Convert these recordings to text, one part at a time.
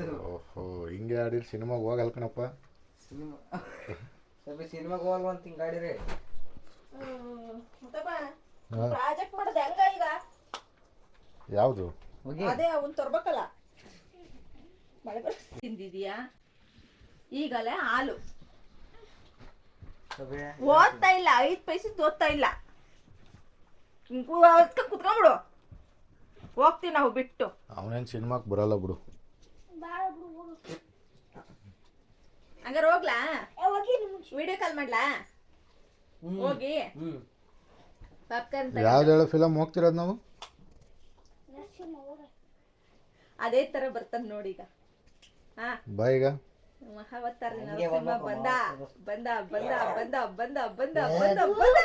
ಓಹೋ ಹಿಂಗೆ ಆಡಿರಿ ಸಿನಿಮಾಗೆ ಹೋಗಲ್ಲ ಕಣಪ್ಪ. ಸಿನಿಮಾ? ಸ್ವಲ್ಪ ಸಿನಿಮಾಗೆ ಅಂತ ಒಂದು ತಿಂಗಾಡಿರಿ ಪ್ರಾಜೆಕ್ಟ್ ಮಾಡೋದು ಹೆಂಗ ಈಗ? ಯಾವುದು? ಹೋಗಿ. ಅದೇ ಅವನು ತರ್ಬೇಕಲ್ಲ. ಮಳೆ ಬರ್ ತಿಂದಿದ್ಯಾ? ಈಗಲೇ ಹಾಲು. ಸಭೆ. ಓದ್ತಾ ಇಲ್ಲ ಐದು ಪೈಸೆ ಓದ್ತಾ ಇಲ್ಲ. ಅದಕ್ಕೆ ಕುತ್ಕೊಂಡ್ಬಿಡು. ಹೋಗ್ತೀವಿ ನಾವು ಬಿಟ್ಟು. ಅವನೇನು ಸಿನಿಮಾಗೆ ಬರಲ್ಲ ಬಿಡು. ಹಂಗಾರೆ ಹೋಗ್ಲಾ? ವಿಡಿಯೋ ಕಾಲ್ ಮಾಡ್ಲಾ? ಹೋಗಿ. ಯಾವ್ದು ಹೇಳೋ ಫಿಲಮ್ ಹೋಗ್ತಿರೋದು ನಾವು? ಅದೇ ತರ ಬರ್ತದ ನೋಡಿ ಈಗ. ಹಾ. ಬಾ ಈಗ. ಮಹಾವತಾರ ನರಸಿಂಹ ಬಂದ. ಬಂದ ಬಂದ ಬಂದ ಬಂದ ಬಂದ ಬಂದ ಬಂದ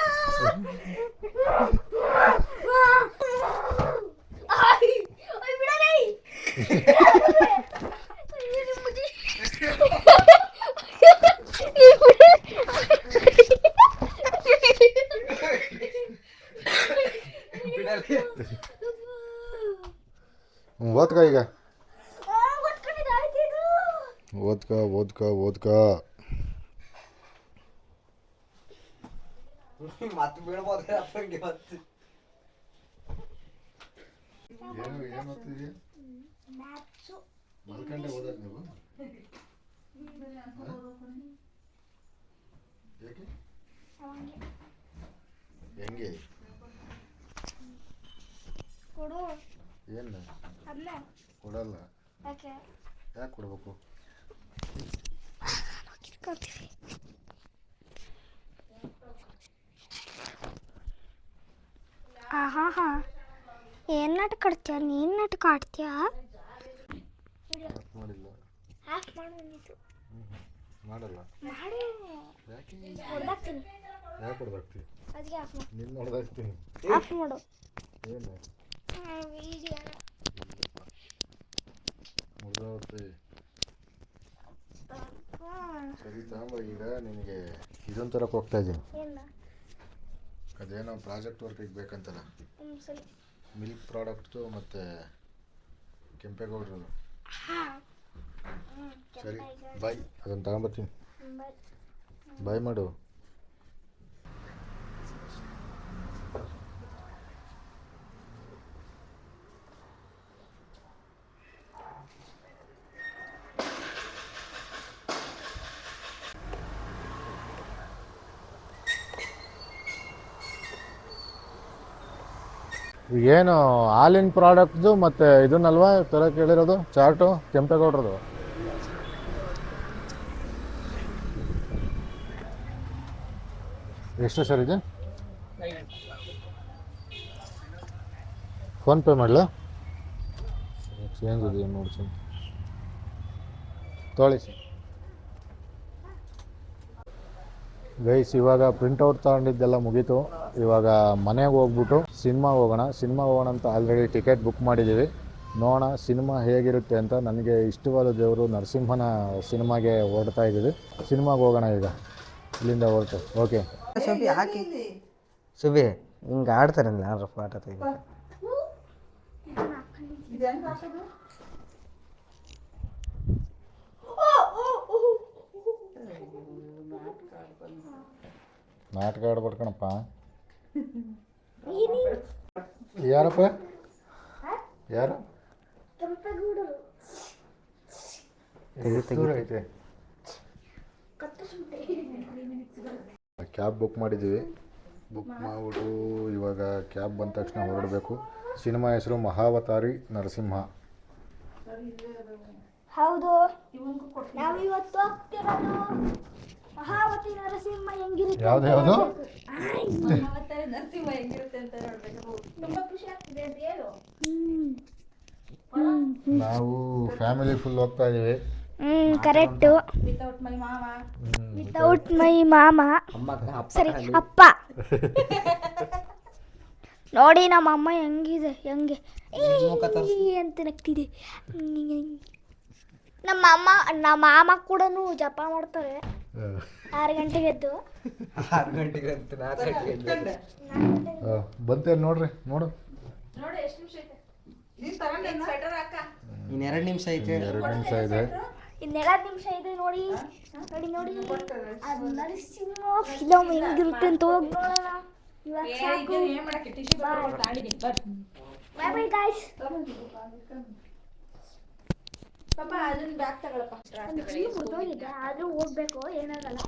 ಬಿಡಲಿ ಹ್ಞೂ ಓದ್ಕ ಈಗ. ಓದ್ಕ ಓದ್ಕ ಓದ್ಕ. ಹೆಂಗೆ? ಕೊಡು. ಏನು ಕೊಡಲ್ಲ. ಯಾಕೆ? ಕೊಡ್ಬೇಕು? ಆಹಾ ಹಾ ಏನು ನಾಟಕ ಆಡ್ತೀಯ? ನೀನು ನಾಟಕ ಆಡ್ತೀಯ? ಮಾಡಿಲ್ಲ? ಆಫ್. ಮಾಡಲ್ಲ. ಮಾಡು. ಯಾಕೆ? ಹೊಡ್ದಾಕ್ತೀನಿ ಯಾಕೆ ಹೊಡೆದಾಕ್ತಿ ಅದಕ್ಕೆ ಆಫ್ ಮಾಡು. ನಿನ್ನ ಹೊಡೆದಾಕ್ತೀನಿ ಆಫ್ ಮಾಡು. ಏನು ಸರಿ ತಗೊಂಬ ಈಗ ನಿನಗೆ ಇದೊಂದು ತರಕ್ಕೆ ಹೋಗ್ತಾ ಇದ್ದೀನಿ ಅದೇನೋ ಪ್ರಾಜೆಕ್ಟ್ ವರ್ಕಿಗೆ ಬೇಕಂತಲ್ಲ ಮಿಲ್ಕ್ ಪ್ರಾಡಕ್ಟ್ದು ಮತ್ತು ಕೆಂಪೇಗೌಡ್ರದು. ಸರಿ ಬಾಯ್ ಅದನ್ನು ತಗೊಂಬರ್ತೀನಿ ಬಾಯ್ ಮಾಡು. ಏನು ಹಾಲಿನ ಪ್ರಾಡಕ್ಟ್ದು ಮತ್ತು ಇದನ್ನಲ್ವಾ ತರ ಕೇಳಿರೋದು? ಚಾರ್ಟು ಕೆಂಪೇಗೌಡ್ರದು ಎಷ್ಟು ಸರ್ ಇದೆ? ಫೋನ್ಪೇ ಮಾಡಲಾ? ಚೇಂಜ್ ಇದೆ ನೋಡಿ ತೊಗೊಳ್ಳಿ ಸರ್ ಗೈಸ್ ಇವಾಗ ಪ್ರಿಂಟೌಟ್ ತಗೊಂಡಿದ್ದೆಲ್ಲ ಮುಗೀತು. ಇವಾಗ ಮನೆಗೆ ಹೋಗ್ಬಿಟ್ಟು ಸಿನಿಮಾ ಹೋಗೋಣ. ಸಿನಿಮಾ ಹೋಗೋಣ ಅಂತ ಆಲ್ರೆಡಿ ಟಿಕೆಟ್ ಬುಕ್ ಮಾಡಿದ್ದೀವಿ ನೋಡೋಣ ಸಿನಿಮಾ ಹೇಗಿರುತ್ತೆ ಅಂತ ನನಗೆ ಇಷ್ಟವಾದ ದೇವರು ನರಸಿಂಹನ ಸಿನಿಮಾಗೆ ಹೊರಡ್ತಾ ಇದ್ದೀವಿ. ಸಿನಿಮಾಗೆ ಹೋಗೋಣ ಈಗ. ಇಲ್ಲಿಂದ ಹೊರಟು. ಓಕೆ ಸುಬಿ ಹಾಕಿ. ಸುಬಿ ಹಿಂಗೆ ಆಡ್ತಾರೆ ಯಾರು ಪಾಠ ತೆಗಿಬೇಕು ನಾಟಕ ಆಡ್ಬೇಡ ಕಣಪ್ಪ. ಯಾರಪ್ಪ? ಯಾರು? ಐತೆ. ಕ್ಯಾಬ್ ಬುಕ್ ಮಾಡಿದ್ದೀವಿ. ಬುಕ್ ಮಾಡಿಬಿಟ್ಟು ಇವಾಗ ಕ್ಯಾಬ್ ಬಂದ ತಕ್ಷಣ ಹೊರಡಬೇಕು. ಸಿನಿಮಾ ಹೆಸರು ಮಹಾವತಾರಿ ನರಸಿಂಹ. ಹೌದು. ನಾವು ಇವತ್ತು ಹೋಗ್ತಿರೋದು ಮಹಾವತಿ ನರಸಿಂಹ. ಯಾವ್ದು ಯಾವುದು? ಮಹಾವತಾರ ನರಸಿಂಹ ಹೆಂಗಿರುತ್ತೆ ಅಂತ ನೋಡ್ಬೇಕು. ತುಂಬಾ ಖುಷಿ ಆಗ್ತಿದೆ ಅಂತ ಹೇಳು. ನಾವು ಫ್ಯಾಮಿಲಿ ಫುಲ್ ಹೋಗ್ತಾ ಇದೀವಿ. ಹ್ಮ್ ಕರೆಕ್ಟು ವಿತೌಟ್ ಮೈ ಮಾಮಾ ವಿತೌಟ್ ಮೈ ಮಾಮ. ಅಮ್ಮ ಅಪ್ಪ ಸರಿ ಅಪ್ಪ. ನೋಡಿ ನಮ್ಮ ಅಮ್ಮ ಹೆಂಗಿದೆ ಹೆಂಗೆ. ಅಂತ ನಗ್ತಿದೆ. ನಮ್ಮ ಅಮ್ಮ ನಮ್ಮ ಮಾಮ ಕೂಡ ಜಪ ಮಾಡ್ತಾರೆ. ಆರು ಗಂಟೆಗೆ ಎದ್ದು. ಆರು ಗಂಟೆಗೆ ಅಂತ ನಾಲ್ಕು ಗಂಟೆಗೆ ಎದ್ದು. ಬಂತೇನು ನೋಡ್ರಿ ನೋಡು. ನೋಡಿ ಎಷ್ಟು ನಿಮಿಷ ಐತೆ? ನೀನ್ ತಗೊಂಡೆ ಸ್ವೆಟರ್ ಹಾಕ. ಇನ್ನೆರಡು ನಿಮಿಷ ಐತೆ. ಎರಡು ನಿಮಿಷ ಇದೆ. ಇನ್ನೆರಡು ನಿಮಿಷ ಇದೆ ನೋಡಿ. ನೋಡಿ ನೋಡಿ. ಅದು ನರಸಿಂಹ ಫಿಲಮ್ ಹೆಂಗಿರುತ್ತೆ ಅಂತ ಹೋಗಿ ನೋಡೋಣ. ಇವಾಗ ಸಾಕು. ಬಾಯ್ ಬಾಯ್ ಗಾಯ್ಸ್ ಪಾಪ ಅದನ್ನ ಬ್ಯಾಗ್ ತಗೊಳಪ್ಪ. ಮುಗಿದೋಗಿದೆ ಆದರೂ ಹೋಗ್ಬೇಕು. ಏನಾಗಲ್ಲ.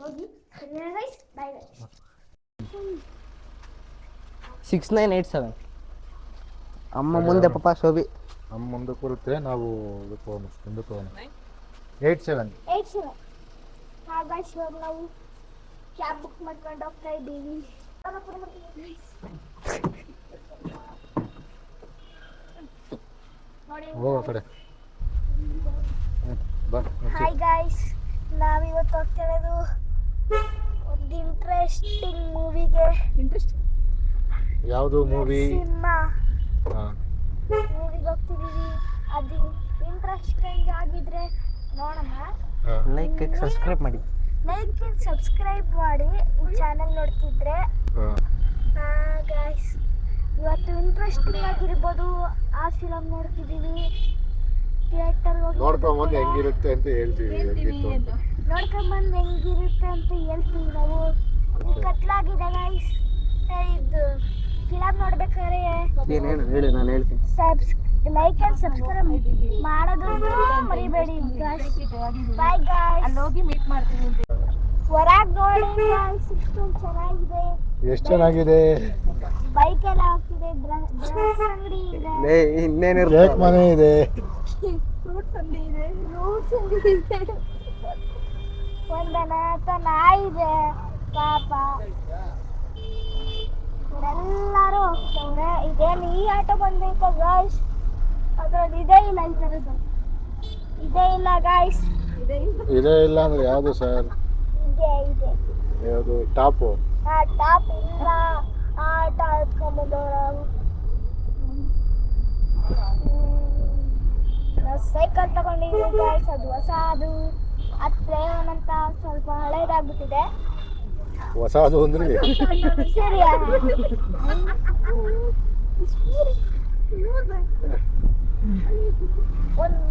ಹೋಗಿ bye six nine eight seven ಅಮ್ಮ ಮುಂದೆ ಪಾಪ ಶೋಭಿ. ಅಮ್ಮ ಮುಂದೆ ಬರುತ್ತೆ ನಾವು ಇದಕ್ಕೆ ಹೋಗೋಣ ಮುಂದಕ್ಕೆ ಹೋಗೋಣ ಏಯ್ಟ್ ಸೆವೆನ್ ಏಯ್ಟ್ ಸೆವೆನ್ ಹಾಗಾಗಿ ಇವಾಗ ನಾವು ಕ್ಯಾಬ್ ಬುಕ್ ಮಾಡ್ಕೊಂಡು ಹೋಗ್ತಾ ಇದ್ದೀವಿ ನೋಡಿ ಹೋಗೋ ಕಡೆ. ಹಾಯ್ ಗಾಯ್ಸ್ ನಾವಿವತ್ತು ಹೋಗ್ತಿರೋದು ಒಂದು ಇಂಟ್ರೆಸ್ಟಿಂಗ್ ಮೂವಿಗೆ ಯಾವುದು ಮೂವಿ ಸಿನಿಮಾ. ಮೂವಿಗೆ ಹೋಗ್ತಿದ್ದೀವಿ ಅದು ಇಂಟ್ರೆಸ್ಟಿಂಗ್ ಆಗಿದ್ರೆ ನೋಡೋಣ ಲೈಕ್ ಸಬ್ಸ್ಕ್ರೈಬ್ ಮಾಡಿ. ಲೈಕ್ ಸಬ್ಸ್ಕ್ರೈಬ್ ಮಾಡಿ ಈ ಚಾನಲ್ ನೋಡ್ತಿದ್ರೆ. ಹಾಂ. ಗಾಯ್ಸ್ ಇವತ್ತು ಇಂಟ್ರೆಸ್ಟಿಂಗ್ ಆಗಿರ್ಬೋದು. ಆ ಫಿಲಂ ನೋಡ್ತಿದ್ದೀವಿ ಥಿಯೇಟರ್ ಹೋಗಿ ನೋಡ್ಕೊಂಬಂದು ಹೆಂಗಿರುತ್ತೆ ಅಂತ ಹೇಳ್ತೀವಿ. ನೋಡ್ಕೊಂಬಂದು ಹೆಂಗಿರುತ್ತೆ ಅಂತ ಹೇಳ್ತೀವಿ ನಾವು. ಕತ್ಲಾಗಿದೆ ಗಾಯ್ಸ್ ಇದು ಫಿಲಂ ನೋಡ್ಬೇಕಾದ್ರೆ ಏನೇನು ಹೇಳಿ ನಾನು ಹೇಳ್ತೀನಿ. ಸಬ್ಸ್ ಲೈಕ್ ಆ್ಯಂಡ್ ಸಬ್ಸ್ಕ್ರೈಬ್ ಮಾಡೋದು ಮರಿಬೇಡಿ ಗಾಯ್ಸ್ ಬಾಯ್ ಗಾಯ್ಸ್ ಅಲ್ಲಿ ಹೋಗಿ ಮೀಟ್ ಮಾಡ್ತೀನಿ ಹೊರಗೆ ನೋಡಿ ಗಾಯ್ಸ್ ಇಷ್ಟೊಂದು ಚೆನ್ನಾಗಿದೆ. ಎಷ್ಟು ಚೆನ್ನಾಗಿದೆ? ಲೇ ಇನ್ನೇನಿರ್ ಮನೆ ಇದೆ? ಇದೆ ನಾಯಿ ಪಾಪ. ಎಲ್ಲರೂ ಹೋಗ್ತವ್ರೆ. ಇದೇನು ಈ ಆಟೋ ಬಂದೈತೆ ಗಾಯ್ಸ್ ಅದ್ರಲ್ಲಿ ಇದೇ ಇಲ್ಲ ಈ ಥರದ್ದು ಇದೇ ಇಲ್ಲ ಗಾಯ್ಸ್ ಇದೇ ಇಲ್ಲ ಅಂದ್ರೆ ಯಾವುದು ಸರ್ ಇದೆ ಇದೆ. ಯಾವುದು? ಟಾಪು? ಟಾಪ್ ಇಲ್ಲ ಆ ಆಟ ಹತ್ಕೊಂಬಂದವ್ರು ನಾವು ಸೈಕಲ್ ತಗೊಂಡಿದ್ದೀವಿ ಗಾಯ್ಸ್ ಅದು ಹೊಸ ಅದು ಅತ್ತೆ ಏನಂತ ಸ್ವಲ್ಪ ಹಳೇದಾಗ್ಬಿಟ್ಟಿದೆ. ಹೊಸದು ಅಂದ್ರೆ ಸರಿ ಒಂದು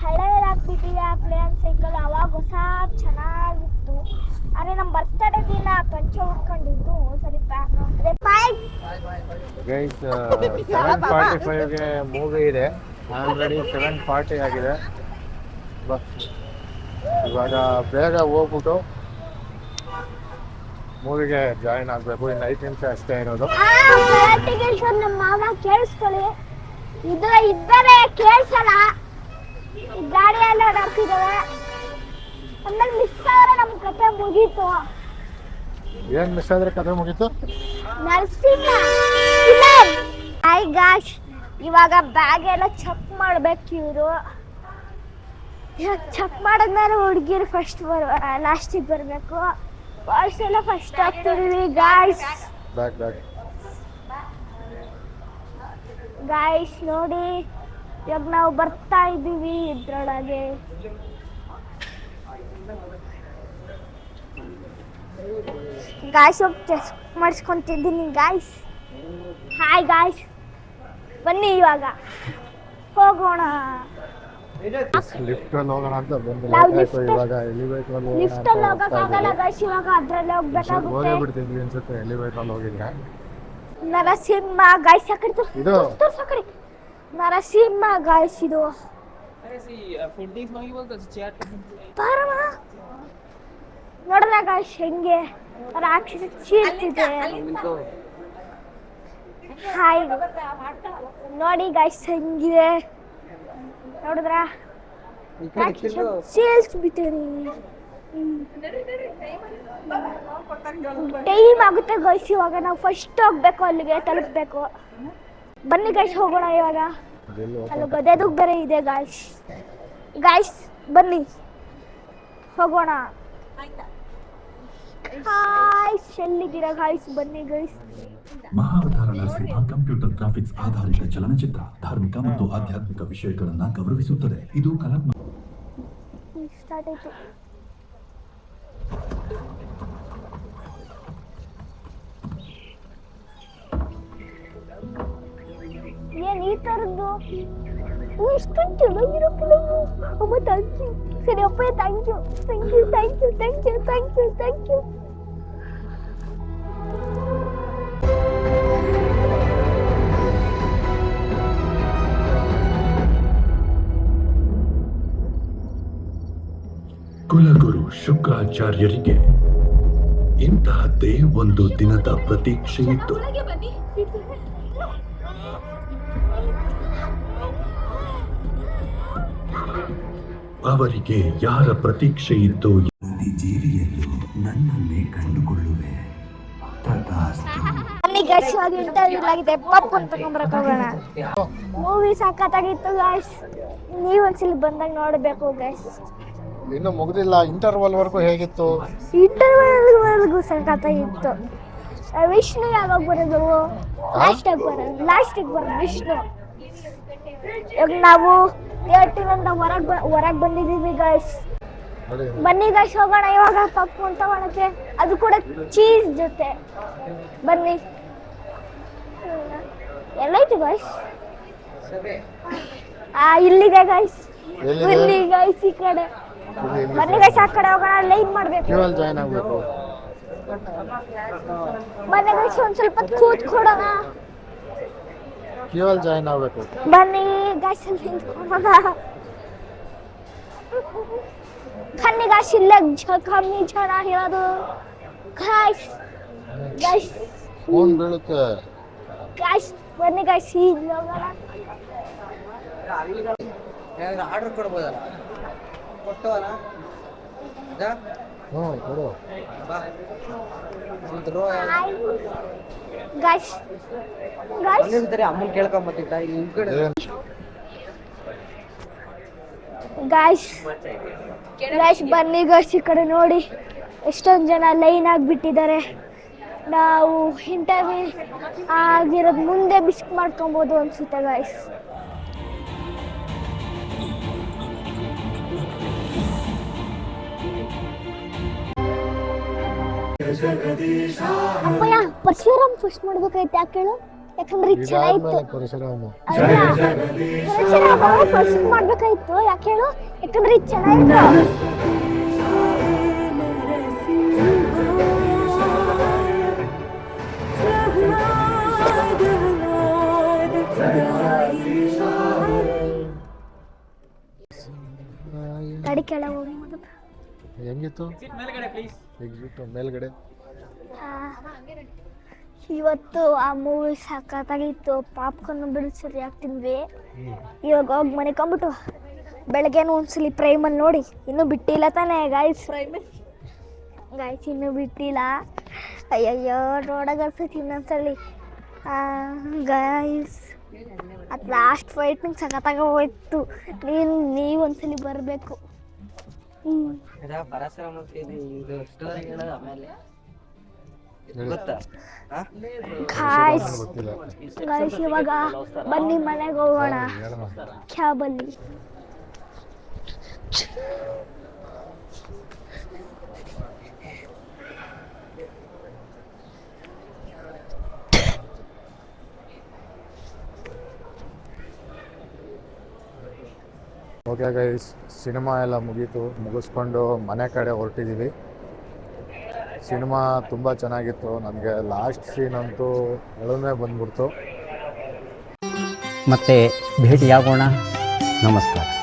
ಹಳೆಯದಾಗ್ಬಿಟ್ಟಿದೆ ಆ ಪ್ಲೇನ್ ಸೈಕಲ್ ಅವಾಗ ಹೊಸ ಚೆನ್ನಾಗಿತ್ತು. ಅರೆ ನಮ್ಮ ಬರ್ತಡೇ ದಿನ ಕಂಚೆ ಉಟ್ಕೊಂಡಿದ್ದು ಸರಿ ಅದೇ ಗೈಸ್ ಸೆವೆನ್ ಫಾರ್ಟಿ ಫೈವ್ಗೆ ಮೂವಿ ಇದೆ. ಆಲ್ರೆಡಿ ಸೆವೆನ್ ಫಾರ್ಟಿ ಆಗಿದೆ. ಇವಾಗ ಬೇಗ ಹೋಗ್ಬಿಟ್ಟು ಮೂವಿಗೆ ಜಾಯಿನ್ ಆಗಬೇಕು. ಇನ್ನು ಐದು ನಿಮಿಷ ಅಷ್ಟೇ ಇರೋದು. ನಮ್ಮ ಮಾವ ಕೇಳಿಸ್ಕೊಳ್ಳಿ. ಇದು ಇದ್ದರೆ ಕೇಳ್ಸಲ್ಲ ಗಾಡಿಯೆಲ್ಲ ಗಾಡಿ ಎಲ್ಲ ಓಡಾಡ್ತಿದ್ದಾವೆ ಆಮೇಲೆ ಮಿಸ್ ಆದ್ರೆ ನಮ್ಮ ಕತೆ ಮುಗೀತು. ಏನ್ ಮಿಸ್ ಆದ್ರೆ ಕತೆ ಮುಗೀತು? ನರಸಿಂಹ. ಹಾಯ್ ಗಾಶ್ ಇವಾಗ ಬ್ಯಾಗ್ ಎಲ್ಲ ಚೆಕ್ ಮಾಡ್ಬೇಕು ಇವರು. ಇವಾಗ ಚೆಕ್ ಮಾಡಿದ್ಮೇಲೆ ಹುಡುಗಿರು ಫಸ್ಟ್ ಬರ್ ಲಾಸ್ಟಿಗೆ ಬರಬೇಕು. ಬಾಯ್ಸ್ ಎಲ್ಲ ಫಸ್ಟ್ ಆಗ್ತಿದೀವಿ ಗಾಯ್ಸ್ ಬ್ಯಾಗ್ ಬ್ಯಾಕ್ ಗಾಯ್ಸ್ ನೋಡಿ ಇವಾಗ ನಾವು ಬರ್ತಾ ಇದ್ದೀವಿ ಇದ್ರೊಳಗೆ. ಗಾಯ್ಸ್ ಹೋಗಿ ಚೆಕ್ ಮಾಡಿಸ್ಕೊಂತಿದ್ದೀನಿ ಗಾಯ್ಸ್ ಹಾಯ್ ಗಾಯ್ಸ್ ಬನ್ನಿ ಇವಾಗ. ಹೋಗೋಣ. ಲಿಫ್ಟಲ್ಲಿ ಹೋಗೋಣ ಅಂತ ಬಂದು. ಇವಾಗ ಎಲಿವೇಟ್ರಲ್ಲಿ ಹೋಗೋಣ ಲಿಫ್ಟ್ ಅಲ್ಲಿ ಹೋಗಕ್ಕಾಗಲ್ಲ ಗಾಯ್ಸ್ ಇವಾಗ ಅದ್ರಲ್ಲಿ ಇಷ್ಟೊತ್ತು ಹೋಗೇ ಹೋಗ್ಬೇಕಾಗುತ್ತೆ ಬಿಡ್ತಿದ್ವಿ ಅನ್ಸುತ್ತೆ ಎಲಿವೇಟ್ರಲ್ಲಿ ಹೋಗಿದ್ರೆ ನರಸಿಂಹ ಗಾಯ್ಸ್ ಆ ಕಡೆ ತೋರ್ಸು. ಇದು? ತೋರ್ಸು ಆ ಕಡೆ ನರಸಿಂಹ ಗಾಯ್ಸ್ ಇದು ಬಾರಮ್ಮ ನೋಡ್ರ ಗಾಯ್ಸ್ ಹೆಂಗೆ ರಾಕ್ಷಸ ಚೀರ್ತಿದೆ. ಹಾಯ್. ನೋಡಿ ಗಾಯ್ಸ್ ಹೆಂಗಿದೆ ನೋಡಿದ್ರ? ರಾಕ್ಷಸ ಚೀಲ್ಸ್ಬಿಟ್ಟೇನಿ ಟೈಮ್ ಆಗುತ್ತೆ ಗೈಸ್ ಇವಾಗ ನಾವು ಫಸ್ಟ್ ಹೋಗ್ಬೇಕು ಅಲ್ಲಿಗೆ ತಲುಪಬೇಕು. ಬನ್ನಿ ಗೈಸ್ ಹೋಗೋಣ ಇವಾಗ. ಅಲ್ಲಿ ಗದೆದು ಬೇರೆ ಇದೆ ಗಾಯ್ಸ್ ಗಾಯ್ಸ್ ಬನ್ನಿ. ಹೋಗೋಣ. ಗಾಯ್ಸ್ ಎಲ್ಲಿದ್ದೀರಾ ಗಾಯ್ಸ್ ಬನ್ನಿ guys Mahavatar Narasimha computer graphics ಆಧಾರಿತ ಚಲನಚಿತ್ರ ಧಾರ್ಮಿಕ ಮತ್ತು ಆಧ್ಯಾತ್ಮಿಕ ವಿಷಯಗಳನ್ನ ಗೌರವಿಸುತ್ತದೆ. ಇದು ಕಲಾತ್ಮಕ ಸ್ಟಾರ್ಟ್ ಆಯ್ತು ಏನ್ ಈ ತರದ್ದು? ಇಷ್ಟು ಚೆನ್ನಾಗಿರೋ ಫಿಲಮು ಅಮ್ಮ ಥ್ಯಾಂಕ್ ಯು ಸರಿ ಅಪ್ಪ thank you thank you thank you thank you thank you thank you ಕುಲಗುರು ಶುಕ್ರಾಚಾರ್ಯರಿಗೆ ಇಂತಹದ್ದೇ ಒಂದು ದಿನದ ಪ್ರತೀಕ್ಷೆಯಿತ್ತು. ಒಳಗೆ ಅವರಿಗೆ ಯಾರ ಪ್ರತೀಕ್ಷೆ ಇತ್ತು ಪ್ರತಿ ಜೀವಿಯಲ್ಲೂ ನನ್ನನ್ನೇ ಕಂಡುಕೊಳ್ಳುವೆ. ಗೈಸ್ ಇವಾಗ ಇಂಟರ್ವ್ಯೂ ಆಗಿದೆ ಹೋಗೋಣ. ಮೂವಿ ಸಖತ್ತಾಗಿತ್ತು ಗಾಯ್ಸ್ ನೀವೊಂದ್ಸಲ ಬಂದಾಗ ನೋಡಬೇಕು ಗಾಯ್ಸ್ ಇನ್ನು ಮುಗ್ದಿಲ್ಲ. ಇಂಟರ್ವಲ್ ವರ್ಗೂ ಹೇಗಿತ್ತು? ಇಂಟರ್ವ್ಯೂವರೆಗೂ ಸಖತ್ತಾಗಿತ್ತು ಆ, ವಿಷ್ಣು ಯಾವಾಗ ಬರೋದು? ಲಾಸ್ಟಾಗಿ ಬರೋದು. ಲಾಸ್ಟಿಗೆ ಬರೋದು ವಿಷ್ಣು. ಇವಾಗ ನಾವು ಥಿಯೇಟರಿಂದ ಹೊರಗೆ ಹೊರಗೆ ಬಂದಿದ್ದೀವಿ ಗೈಸ್ ಬನ್ನಿ ಗೈಸ್ ಹೋಗೋಣ. ಇವಾಗ ಅಂತ ತಗೊಳಕ್ಕೆ ಅದು ಕೂಡ ಚೀಸ್ ಜೊತೆ. ಬನ್ನಿ. ಎಲ್ಲೈತಿ ಗೈಸ್ ಆ ಇಲ್ಲಿದೆ ಗೈಸ್? ಇಲ್ಲಿ ಗೈಸ್ ಈ ಕಡೆ. ಬನ್ನಿ ಗೈಸ್ ಆ ಕಡೆ ಹೋಗೋಣ. ಲೈನ್ ಮಾಡ್ಬೇಕು. ಜಾಯ್ನ್ ಆಗಬೇಕು. ಬನ್ನಿ ಗೈಸ್ ಒಂದ್ ಸ್ವಲ್ಪ ಕೂತ್ಕೊಡೋಣ. ಕ್ಯೂ ಅಲ್ಲಿ ಜಾಯ್ನ್ ಆಗಬೇಕು ಬನ್ನಿ ಗೈಸ್ ಅಲ್ಲಿ ನಿಂತ್ಕೊಳೋಣ ಬನ್ನಿ ಗೈಸ್ ಇಲ್ಲೇ ಜ- ಕಮ್ಮಿ ಜನ ಇರೋದು ಗೈಸ್ ಗೈಸ್ ಫೋನ್ ಬೀಳುತ್ತೆ ಗೈಸ್ ಬನ್ನಿ ಗೈಸ್ ಇಲ್ಲಿ ಹೋಗೋಣ ಆರ್ಡರ್ ಕೊಡ್ಬೋದಲ್ಲ ಕೊಟ್ಟವನ ಹ್ಞೂ ಕೊಡು. ಗಾಯ್ಸ್ ಅಮ್ಮನ್ ಕೇಳ್ಕೊಂಬತ್ತಿದ್ದ ಕಡೆ. ಗಾಯ್ಸ್ ಗಾಯ್ಸ್ ಬನ್ನಿ ಗಾಯ್ಸ್ ಈ ಕಡೆ ನೋಡಿ. ಎಷ್ಟೊಂದು ಜನ ಲೈನ್ ಆಗಿಬಿಟ್ಟಿದ್ದಾರೆ. ನಾವು ಇಂಟರ್ವ್ಯೂ ಆಗಿರೋದು ಮುಂದೆ ಬಿಸ್ಕ್ ಮಾಡ್ಕೊಬೋದು ಅನ್ಸುತ್ತೆ ಗಾಯ್ಸ್ ಅಪ್ಪಯ್ಯ ಪರಶುರಾಮ್ ಫಸ್ಟ್ ಮಾಡ್ಬೇಕಾಯ್ತು ಯಾಕೆ ಹೇಳು ಯಾಕಂದ್ರೆ ಇದು ಚೆನ್ನಾಗಿತ್ತು. ಪರಶುರಾಮ. ಫಸ್ಟ್ ಮಾಡ್ಬೇಕಾಯ್ತು. ಯಾಕೆ ಹೇಳು ಯಾಕಂದ್ರೆ ಇದು ಚೆನ್ನಾಗಿತ್ತು. ಗಾಡಿ ಕೆಳಗೆ ಹೋಗಿ. ಹೆಂಗಿತ್ತು? ಎಕ್ಸಿಟ್ ಮೇಲ್ಗಡೆ ಇವತ್ತು ಆ ಮೂವಿ ಸಖತ್ತಾಗಿತ್ತು. ಪಾಪ್ಕಾರ್ನ್ ಬಿಡು ಸರಿಯಾಗಿ ತಿಂದ್ವಿ? ಇವಾಗ ಹೋಗಿ ಮನೆಕೊಂಬಿಟ್ಟು ಬೆಳಗ್ಗೆನೂ ಒಂದ್ಸಲಿ ಪ್ರೈಮಲ್ಲಿ ನೋಡಿ. ಇನ್ನೂ ಬಿಟ್ಟಿಲ್ಲ ತಾನೇ ಗಾಯ್ಸ್ ಗಾಯ್ಸ್ ಇನ್ನೂ ಬಿಟ್ಟಿಲ್ಲ. ಅಯ್ಯಯ್ಯೋ ನೋಡೋಕೆ ಅನ್ಸತಿ ಇನ್ನೊಂದ್ಸಲಿ. ಗಾಯ್ಸ್ ಅದು ಲಾಸ್ಟ್ ಫೈಟ್ ನಂಗೆ ಸಖತ್ತಾಗ ಹೋಯ್ತು. ನೀನು ನೀವು ಒಂದ್ಸಲಿ ಬರಬೇಕು. ಪರಶುರಾಮ ಇದು ಇದು ಸ್ಟೋರಿ ಹೇಳೋದು ಆಮೇಲೆ. ಗೊತ್ತಾ? ಹಾ? ಗಾಯ್ಸ್ ಇವಾಗ ಬನ್ನಿ ಮನೆಗೆ ಹೋಗೋಣ. ಕ್ಯಾಬಲ್ಲಿ ಓಕೆ ಗೈಸ್ ಸಿನಿಮಾ ಎಲ್ಲ ಮುಗೀತು. ಮುಗಿಸ್ಕೊಂಡು ಮನೆ ಕಡೆ ಹೊರಟಿದ್ದೀವಿ ಸಿನಿಮಾ ತುಂಬ ಚೆನ್ನಾಗಿತ್ತು. ನನಗೆ ಲಾಸ್ಟ್ ಸೀನ್ ಅಂತೂ ಎಳಮೆ ಬಂದ್ಬಿಡ್ತು. ಮತ್ತೆ ಭೇಟಿಯಾಗೋಣ. ನಮಸ್ಕಾರ.